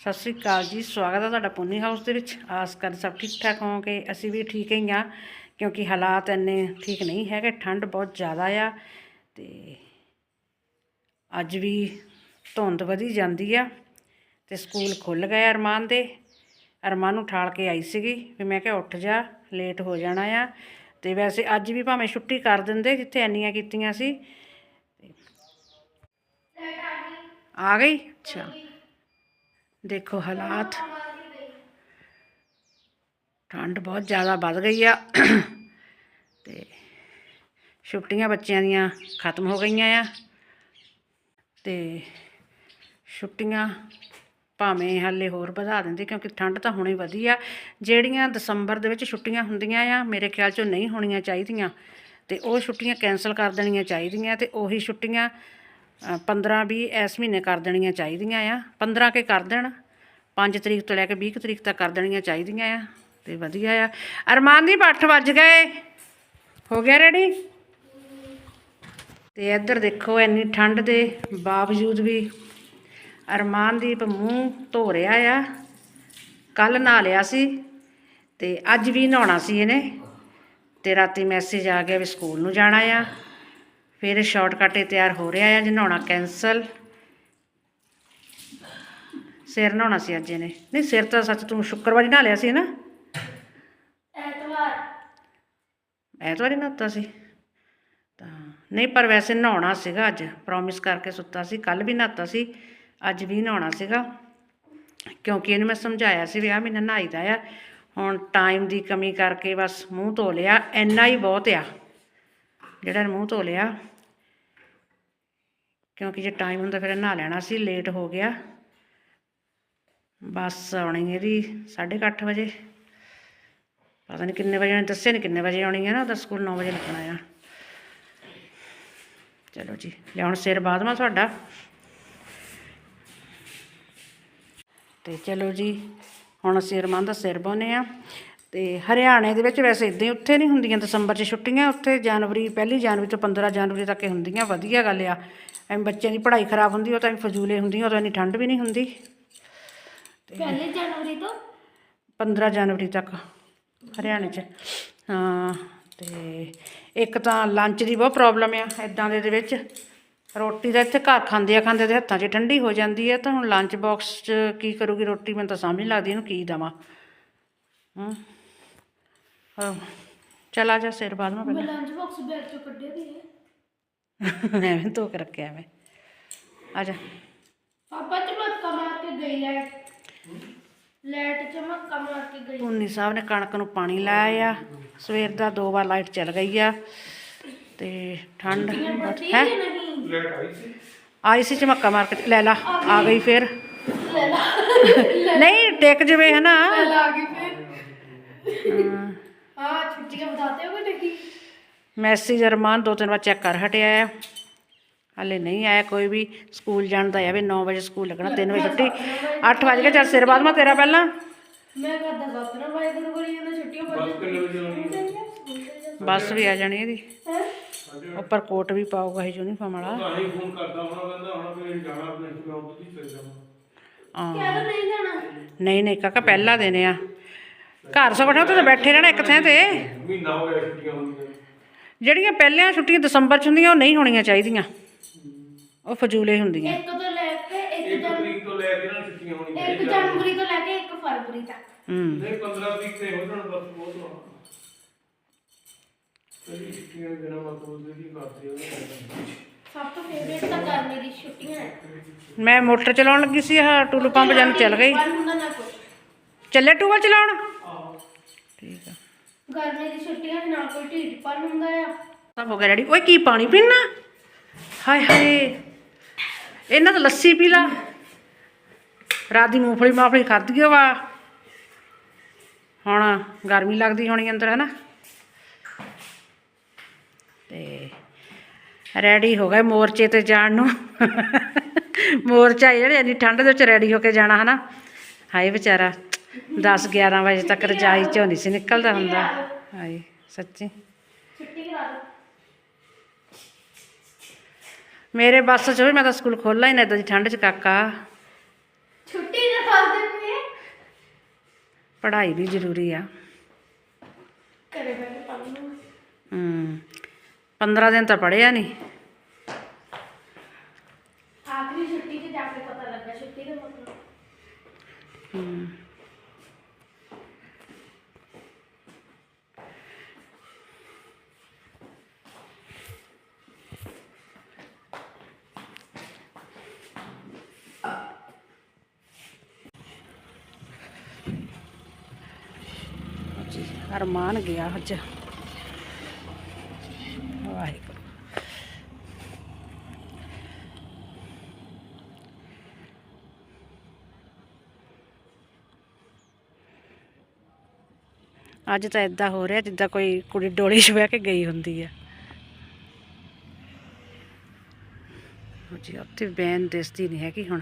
ਸਤਿ ਸ੍ਰੀ ਅਕਾਲ ਜੀ, ਸਵਾਗਤ ਹੈ ਤੁਹਾਡਾ ਪੁੰਨੀ ਹਾਊਸ ਦੇ ਵਿੱਚ। ਆਸ ਕਰ ਸਭ ਠੀਕ ਠਾਕ ਹੋਵੋਗੇ? ਅਸੀਂ ਵੀ ਠੀਕ ਹੀ ਹਾਂ, ਕਿਉਂਕਿ ਹਾਲਾਤ ਇੰਨੇ ਠੀਕ ਨਹੀਂ ਹੈਗੇ, ਠੰਡ ਬਹੁਤ ਜ਼ਿਆਦਾ ਆ ਤੇ ਅੱਜ ਵੀ ਧੁੰਦ ਵਧੀ ਜਾਂਦੀ ਆ ਤੇ ਸਕੂਲ ਖੁੱਲ ਗਏ ਅਰਮਾਨ ਦੇ। ਅਰਮਾਨ ਨੂੰ ਠਾਲ ਕੇ ਆਈ ਸੀਗੀ ਵੀ ਮੈਂ ਕਿਹਾ ਉੱਠ ਜਾ ਲੇਟ ਹੋ ਜਾਣਾ ਆ। ਤੇ ਵੈਸੇ ਅੱਜ ਵੀ ਭਾਵੇਂ ਛੁੱਟੀ ਕਰ ਦਿੰਦੇ ਜਿੱਥੇ ਇੰਨੀਆਂ ਕੀਤੀਆਂ ਸੀ। ਆ ਗਈ? ਅੱਛਾ। ਦੇਖੋ ਹਾਲਾਤ। ਠੰਡ ਬਹੁਤ ਜ਼ਿਆਦਾ ਵੱਧ ਗਈ ਆ। ਤੇ ਛੁੱਟੀਆਂ ਬੱਚਿਆਂ ਦੀਆਂ ਖਤਮ ਹੋ ਗਈਆਂ ਆ। ਤੇ ਛੁੱਟੀਆਂ ਭਾਵੇਂ ਹਾਲੇ ਹੋਰ ਵਧਾ ਦਿੰਦੇ, ਕਿਉਂਕਿ ਠੰਡ ਤਾਂ ਹੁਣੇ ਵਧੀ ਆ। ਜਿਹੜੀਆਂ ਦਸੰਬਰ ਦੇ ਵਿੱਚ ਛੁੱਟੀਆਂ ਹੁੰਦੀਆਂ ਆ, ਮੇਰੇ ਖਿਆਲ 'ਚੋਂ ਨਹੀਂ ਹੋਣੀਆਂ ਚਾਹੀਦੀਆਂ। ਤੇ ਉਹ ਛੁੱਟੀਆਂ ਕੈਂਸਲ ਕਰ ਦੇਣੀਆਂ ਚਾਹੀਦੀਆਂ ਤੇ ਉਹੀ ਛੁੱਟੀਆਂ 15 20 ਇਸ ਮਹੀਨੇ ਕਰ ਦੇਣੀਆਂ ਚਾਹੀਦੀਆਂ ਆ। 15 ਕੇ ਕਰ ਦੇਣ 5 ਤਰੀਕ ਤੋਂ ਲੈ ਕੇ 20 ਕੁ ਤਰੀਕ ਤੱਕ ਕਰ ਦੇਣੀਆਂ ਚਾਹੀਦੀਆਂ ਆ ਤੇ ਵਧੀਆ ਆ। ਅਰਮਾਨ ਦੀ 8 ਵੱਜ ਗਏ। ਹੋ ਗਿਆ ਰੈਡੀ ਤੇ ਇੱਧਰ ਦੇਖੋ ਇੰਨੀ ਠੰਡ ਦੇ ਬਾਵਜੂਦ ਵੀ ਅਰਮਾਨਦੀਪ ਮੂੰਹ ਧੋ ਰਿਹਾ ਆ। ਕੱਲ ਨਹਾ ਲਿਆ ਸੀ ਤੇ ਅੱਜ ਵੀ ਨਹਾਉਣਾ ਸੀ ਇਹਨੇ ਤੇ ਰਾਤੀ ਮੈਸੇਜ ਆ ਗਿਆ ਵੀ ਸਕੂਲ ਨੂੰ ਜਾਣਾ ਆ। ਫਿਰ ਸ਼ਾਰਟਕਟ ਤੇ ਤਿਆਰ ਹੋ ਰਿਹਾ ਆ ਜੇ ਨਹਾਉਣਾ ਕੈਂਸਲ ਸਿਰ ਨਹਾਉਣਾ ਸੀ ਅੱਜ ਇਹਨੇ। ਨਹੀਂ ਸਿਰ ਤਾਂ ਸੱਚ ਤੂੰ ਸ਼ੁੱਕਰਵਾਰੀ ਨਹਾ ਲਿਆ ਸੀ ਨਾ? ਐਤਵਾਰ। ਐਤਵਾਰੀ ਨਹਾਤਾ ਸੀ। ਤਾਂ ਨਹੀਂ ਪਰ ਵੈਸੇ ਨਹਾਉਣਾ ਸੀਗਾ ਅੱਜ। ਪ੍ਰੋਮਿਸ ਕਰਕੇ ਸੁੱਤਾ ਸੀ ਕੱਲ ਵੀ ਨਹਾਤਾ ਸੀ ਅੱਜ ਵੀ ਨਹਾਉਣਾ ਸੀਗਾ। ਕਿਉਂਕਿ ਇਹਨੂੰ ਮੈਂ ਸਮਝਾਇਆ ਸੀ ਵੀ ਆ ਮਹੀਨਾ ਨਹਾਈਦਾ ਆ। ਹੁਣ ਟਾਈਮ ਦੀ ਕਮੀ ਕਰਕੇ ਬਸ ਮੂੰਹ ਧੋ ਲਿਆ। ਇੰਨਾ ਹੀ ਬਹੁਤ ਆ। ਜਿਹੜਾ ਮੂੰਹ ਧੋ ਲਿਆ। ਕਿਉਂਕਿ ਜੇ ਟਾਈਮ ਹੁੰਦਾ ਫਿਰ ਇਹ ਨਹਾ ਲੈਣਾ ਸੀ ਲੇਟ ਹੋ ਗਿਆ। ਬੱਸ ਆਉਣੀ ਇਹਦੀ 8:30 ਵਜੇ। ਪਤਾ ਨਹੀਂ ਕਿੰਨੇ ਵਜੇ, ਉਹਨੇ ਦੱਸਿਆ ਨਹੀਂ ਕਿੰਨੇ ਵਜੇ ਆਉਣੀ ਹੈ ਨਾ, ਉਹਦਾ ਸਕੂਲ 9 ਵਜੇ ਲੱਗਣਾ ਆ। ਚਲੋ ਜੀ ਲੈ ਹੁਣ ਸਿਰ ਬਾਦਮਾ ਤੁਹਾਡਾ। ਤੇ ਚਲੋ ਜੀ, ਹੁਣ ਅਸੀਂ ਅਰਮਾਨ ਦਾ ਸਿਰ ਬਾਉਂਦੇ ਆ। ਤੇ ਹਰਿਆਣੇ ਦੇ ਵਿੱਚ ਵੈਸੇ ਇਦਾਂ ਹੀ ਉੱਥੇ ਨਹੀਂ ਹੁੰਦੀਆਂ ਦਸੰਬਰ 'ਚ ਛੁੱਟੀਆਂ ਉੱਥੇ ਜਨਵਰੀ ਪਹਿਲੀ ਜਨਵਰੀ ਤੋਂ 15 ਜਨਵਰੀ ਤੱਕ ਹੀ ਹੁੰਦੀਆਂ ਵਧੀਆ ਗੱਲ ਆ। ਐਵੇਂ ਬੱਚਿਆਂ ਦੀ ਪੜ੍ਹਾਈ ਖਰਾਬ ਹੁੰਦੀ ਉਹ ਤਾਂ ਫਜ਼ੂਲੇ ਹੁੰਦੀਆਂ ਉਦੋਂ ਇੰਨੀ ਠੰਡ ਵੀ ਨਹੀਂ ਹੁੰਦੀ। ਪਹਿਲੀ ਜਨਵਰੀ ਤੋਂ? 15 ਜਨਵਰੀ ਤੱਕ ਹਰਿਆਣੇ 'ਚ ਹਾਂ ਤੇ ਇੱਕ ਤਾਂ ਲੰਚ ਦੀ ਬਹੁਤ ਪ੍ਰੋਬਲਮ ਆ ਇਦਾਂ ਦੇ ਦੇ ਵਿੱਚ। ਰੋਟੀ ਤਾਂ ਇੱਥੇ ਘਰ ਖਾਂਦੇ ਆ ਖਾਂਦੇ ਦੇ ਹੱਥਾਂ 'ਚ ਠੰਡੀ ਹੋ ਜਾਂਦੀ ਹੈ ਤਾਂ ਹੁਣ ਲੰਚ ਬਾਕਸ 'ਚ ਕੀ ਕਰੂਗੀ ਰੋਟੀ ਮੈਨੂੰ ਤਾਂ ਸਮਝ ਨਹੀਂ ਲੱਗਦੀ ਇਹਨੂੰ ਕੀ ਦੇਵਾਂ। ਹਾਂ। ਚੱਲ ਆ ਜਾ ਸਿਰ ਬਾਅਦ ਮੈਂ ਮੈਂ ਲੰਚ ਬਾਕਸ ਬੈਗ ਚੋਂ ਕੱਢਿਆ ਦੀ ਹੈ ਪਹਿਲਾਂ ਐਵੇਂ ਧੋ ਕੇ ਰੱਖਿਆ ਮੈਂ ਆ ਜਾ। ਪਾਪਾ ਚਮਕਾ ਮਾਰ ਕੇ ਗਈ ਲੈਟ ਲੈਟ ਚਮਕਾ ਮਾਰ ਕੇ ਗਈ। ਪੁੰਨੀ ਸਾਹਿਬ ਨੇ ਕਣਕ ਨੂੰ ਪਾਣੀ ਲਾਇਆ ਆ। ਸਵੇਰ ਦਾ ਦੋ ਵਾਰ ਲਾਈਟ ਚੱਲ ਗਈ ਆ। ਤੇ ਠੰਡ ਹੈ? ਕਿ ਨਹੀਂ? ਆਈ ਸੀ। ਝਮੱਕਾ ਮਾਰ ਕੇ। ਲੈ ਲਾ ਆ ਗਈ। ਫਿਰ। ਲੈ ਲਾ। ਨਹੀਂ ਟਿਕ ਜਵੇ ਹਨਾ। ਲੈ ਲਾ ਆ ਗਈ ਫਿਰ। ਨਹੀਂ ਮੈਸੇਜ ਅਰਮਾਨ ਦੋ ਤਿੰਨ ਵਾਰ ਚੈੱਕ ਕਰ ਹਟਿਆ ਆ। ਹਾਲੇ ਨਹੀਂ ਆਇਆ ਕੋਈ ਵੀ ਸਕੂਲ ਜਾਣ ਦਾ ਆ ਵੀ 9 ਵਜੇ ਸਕੂਲ ਲੱਗਣਾ 3 ਵਜੇ ਛੁੱਟੀ। 8 ਵਜੇ ਕੇ ਚੱਲ ਸਿਰ ਬਾਅਦ ਮੈਂ ਤੇਰਾ ਪਹਿਲਾਂ। ਮੈਂ ਕਰਦਾ ਸਪਨਾ ਬਾਈ ਗੁਰੂ ਕਰੀ ਜਾਂਦਾ ਛੁੱਟੀਆਂ ਪੜ ਬੱਸ ਵੀ ਆ ਜਾਣੀ ਇਹਦੀ। ਉੱਪਰ ਕੋਟ ਵੀ ਪਾਊਗਾ ਇਹ ਯੂਨੀਫਾਰਮ ਵਾਲਾ। ਤਾਂ ਹੀ ਫੋਨ ਕਰਦਾ ਹੁਣ ਕਹਿੰਦਾ ਹੁਣ ਵੀ ਜਾਣਾ ਆਪਣੇ ਇੰਸਟੀਚਿਊਟ ਦੀ ਚਲੇ ਜਾਵਾਂ ਹਾਂ। ਕਿਆ ਨਹੀਂ ਜਾਣਾ। ਨਹੀਂ ਨਹੀਂ ਕਾਕਾ ਪਹਿਲਾਂ ਦੇਣੇ ਆ। ਘਰ ਸੋ ਬੈਠਾ ਉੱਥੇ ਤਾਂ ਬੈਠੇ ਰਹਿਣਾ ਇੱਕ ਥਾਂ ਤੇ। ਮਹੀਨਾ ਹੋ ਗਿਆ ਛੁੱਟੀਆਂ ਹੁੰਦੀਆਂ। ਜਿਹੜੀਆਂ ਪਹਿਲੀਆਂ ਛੁੱਟੀਆਂ ਦਸੰਬਰ ਚ ਹੁੰਦੀਆਂ ਉਹ ਨਹੀਂ ਹੋਣੀਆਂ ਚਾਹੀਦੀਆਂ। ਉਹ ਫਜ਼ੂਲੇ ਹੁੰਦੀਆਂ। ਇੱਕ ਤੋਂ ਲੈ ਕੇ ਇੱਕ ਇੱਕ ਜਨ ਤਰੀਕ ਤੋਂ ਲੈ ਕੇ ਨਾ ਛੁੱਟੀਆਂ ਹੋਣੀਆਂ ਇੱਕ ਜਨਵਰੀ ਤੋਂ ਲੈ ਕੇ 1 ਫਰਵਰੀ ਤੱਕ। ਹੂੰ। ਨਹੀਂ 15 ਤਰੀਕ ਤੇ ਹੋ ਜਾਣ ਬਸ ਬਹੁਤ ਵਾ ਪਹਿਲੀ ਛੁੱਟੀਆਂ ਦੇ ਬਿਨਾਂ ਮਤਲਬ ਦੀ ਕੀ ਕਰਦੇ ਉਹ ਸਭ ਤੋਂ ਫੇਵਰੇਟ ਤਾਂ ਗਰਮੀ ਦੀ ਛੁੱਟੀਆਂ ਹੈ। ਮੈਂ ਮੋਟਰ ਚਲਾਉਣ ਲੱਗੀ ਸੀ ਆਹ ਟੁੱਲੂ ਪੰਪ ਜਨ ਚੱਲ ਗਈ। ਬੰਦ ਹੁੰਦਾ ਨਾ ਕੋਈ ਚੱਲੇ ਟੂਬਲ ਚਲਾਉਣ? ਠੀਕ ਆ। ਗਰਮੀ ਦੀ ਛੁੱਟੀਆਂ 'ਚ ਨਾ ਕੋਈ ਢੀਠ ਪਨ ਹੁੰਦਾ ਆ। ਸਭ ਹੋ ਗਿਆ ਰੈਡੀ ਓਏ ਕੀ ਪਾਣੀ ਪੀਣਾ ਹਾਏ ਹਾਏ। ਇਹਨਾਂ ਤਾਂ ਲੱਸੀ ਪੀ ਲਾ। ਰਾਤ ਦੀ ਮੂੰਗਫਲੀ ਮਾਫਲੀ ਖਾਧੀ ਵਾ। ਹੁਣ ਗਰਮੀ ਲੱਗਦੀ ਹੋਣੀ ਅੰਦਰ ਹੈ ਨਾ ਤੇ ਰੈਡੀ ਹੋ ਗਏ ਮੋਰਚੇ ਤੇ ਜਾਣ ਨੂੰ। ਮੋਰਚਾ ਜਿਹੜੇ ਇੰਨੀ ਠੰਡ ਦੇ ਵਿੱਚ ਰੈਡੀ ਹੋ ਕੇ ਜਾਣਾ ਹਨਾ? ਹਾਏ ਵਿਚਾਰਾ। 10 11 ਵਜੇ ਤੱਕ ਰਜਾਈ ਚੋਂ ਨਹੀਂ ਸੀ ਨਿਕਲਦਾ ਹੁੰਦਾ। ਹਾਏ ਸੱਚੀ। ਕਰਾ ਮੇਰੇ ਬੱਸ 'ਚ ਵੀ ਮੈਂ ਤਾਂ ਸਕੂਲ ਖੋਲ੍ਹਾ ਹੀ ਨਾ ਇਦਾਂ ਦੀ ਠੰਡ 'ਚ ਕਾਕਾ। ਛੁੱਟੀ ਦੇ ਫਸ ਪੜ੍ਹਾਈ ਵੀ ਜ਼ਰੂਰੀ ਆ। ਘਰੇ ਬੈ ਕੇ ਪੜ੍ਹ ਲੂੰ ਹੂੰ 15 ਦਿਨ ਤਾਂ ਪੜ੍ਹਿਆ ਨਹੀਂ ਆਖਰੀ ਛੁੱਟੀ ਤੇ ਜਾ ਕੇ ਪਤਾ ਲੱਗਾ ਛੁੱਟੀ ਦਾ ਮਤਲਬ ਹੂੰ ਜੀ ਅਰਮਾਨ ਗਿਆ ਅੱਜ। ਵਾਹਿਗੁਰੂ। ਅੱਜ ਤਾਂ ਇਦਾਂ ਹੋ ਰਿਹਾ ਜਿੱਦਾਂ ਕੋਈ ਕੁੜੀ ਡੋਲੀ 'ਚ ਬਹਿ ਕੇ ਗਈ ਹੁੰਦੀ ਆ। ਜੀ ਉੱਥੇ ਬੈਨ ਦਿਸਦੀ ਨਹੀਂ ਹੈਗੀ ਹੁਣ।